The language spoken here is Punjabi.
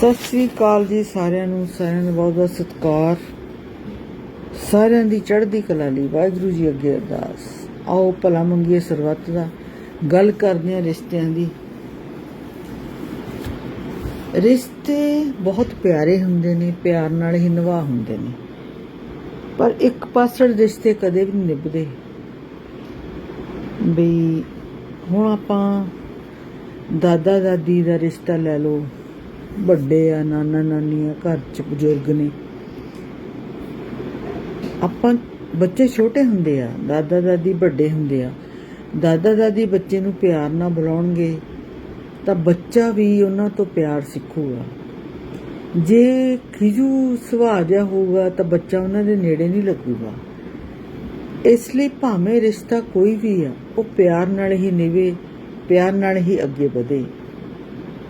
ਸਤਿ ਸ੍ਰੀ ਅਕਾਲ ਜੀ ਸਾਰਿਆਂ ਨੂੰ, ਸਾਰਿਆਂ ਦਾ ਬਹੁਤ ਬਹੁਤ ਸਤਿਕਾਰ। ਸਾਰਿਆਂ ਦੀ ਚੜ੍ਹਦੀ ਕਲਾ ਲਈ ਵਾਹਿਗੁਰੂ ਜੀ ਅੱਗੇ ਅਰਦਾਸ। ਆਓ ਭਲਾ ਮੰਗੀਏ ਸਰਬੱਤ ਦਾ। ਗੱਲ ਕਰਦੇ ਹਾਂ ਰਿਸ਼ਤਿਆਂ ਦੀ। ਰਿਸ਼ਤੇ ਬਹੁਤ ਪਿਆਰੇ ਹੁੰਦੇ ਨੇ, ਪਿਆਰ ਨਾਲ ਹੀ ਨਿਭਾ ਹੁੰਦੇ ਨੇ। ਪਰ ਇੱਕ ਪਾਸੜ ਰਿਸ਼ਤੇ ਕਦੇ ਵੀ ਨਹੀਂ ਨਿਭਦੇ। ਵੀ ਹੁਣ ਆਪਾਂ ਦਾਦਾ ਦਾਦੀ ਦਾ ਰਿਸ਼ਤਾ ਲੈ ਲਓ। ਵੱਡੇ ਆ, ਨਾਨਾ ਨਾਨੀ ਆ ਘਰ ਚ ਬਜ਼ੁਰਗ ਨੇ। ਆਪਾਂ ਬੱਚੇ ਛੋਟੇ ਹੁੰਦੇ ਆ, ਦਾਦਾ ਦਾਦੀ ਵੱਡੇ ਹੁੰਦੇ ਆ। ਦਾਦਾ ਦਾਦੀ ਬੱਚੇ ਨੂੰ ਪਿਆਰ ਨਾਲ ਬੁਲਾਉਣਗੇ, ਤਾਂ ਬੱਚਾ ਵੀ ਉਹਨਾਂ ਤੋਂ ਪਿਆਰ ਸਿੱਖੂਗਾ। ਜੇ ਖਿਜੂ ਸੁਭਾਅ ਜਿਹਾ ਹੋਊਗਾ, ਤਾਂ ਬੱਚਾ ਉਹਨਾਂ ਦੇ ਨੇੜੇ ਨਹੀਂ ਲੱਗੂਗਾ। ਇਸ ਲਈ ਭਾਵੇਂ ਰਿਸ਼ਤਾ ਕੋਈ ਵੀ ਆ, ਉਹ ਪਿਆਰ ਨਾਲ ਹੀ ਨਿਵੇ, ਪਿਆਰ ਨਾਲ ਹੀ ਅੱਗੇ ਵਧੇ।